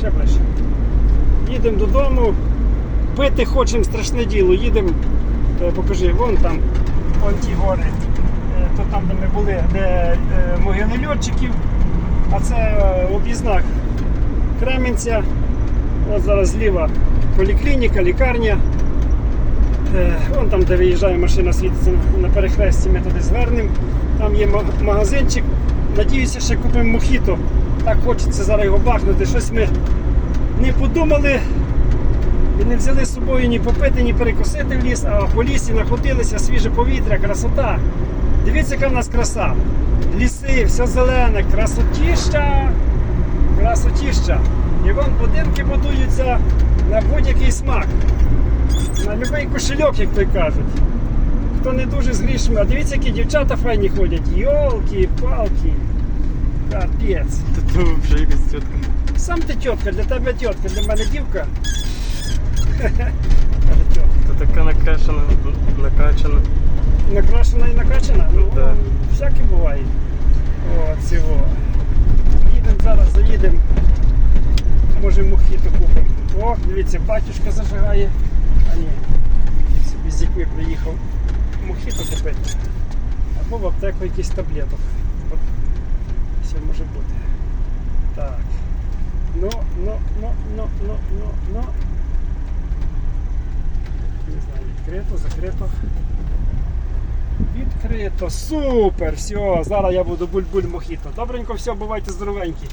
Ще ближче. Їдемо додому. Пити хочемо страшне діло. Їдемо, е, покажи, вон там, вон ті гори. Е, То там, де ми були, де е, могили льотчиків. А це об'їзнак Кременця. От зараз зліва поліклініка, лікарня. Вон там, де виїжджає машина, світиться на перехресті, ми туди звернемо. Там є магазинчик. Надіюся, ще купимо мохіто. Так хочеться зараз його бахнути. Щось ми не подумали і не взяли з собою ні попити, ні перекусити в ліс, а по лісі находилися свіже повітря, красота. Дивіться, яка в нас краса. Ліси, все зелене, красотіща, красотіща. І вон будинки будуються на будь-який смак. На будь-який кошельок, як то й кажуть. Хто не дуже з грішми, а дивіться, які дівчата файні ходять. Йолки, палки. Капець. Тут вже якась тітка. Сам ти тітка, для тебе тітка, для мене дівка. Тут така накачана, накачана. Накрашена і накачана? Ну, Да. всяке буває. О, цього. Їдемо зараз, заїдемо. Може мохіто купимо. О, дивіться, батюшка зажигає. А ні. Собі з дітьми приїхав мохіто купити. Або в аптеку якийсь таблеток. Все може бути. Так. Ну, ну, ну, ну, ну, ну, ну. Не знаю, відкрито, закрито. Відкрито. Супер! Все, зараз я буду буль-буль мохіто. Добренько, все, бувайте здоровенькі.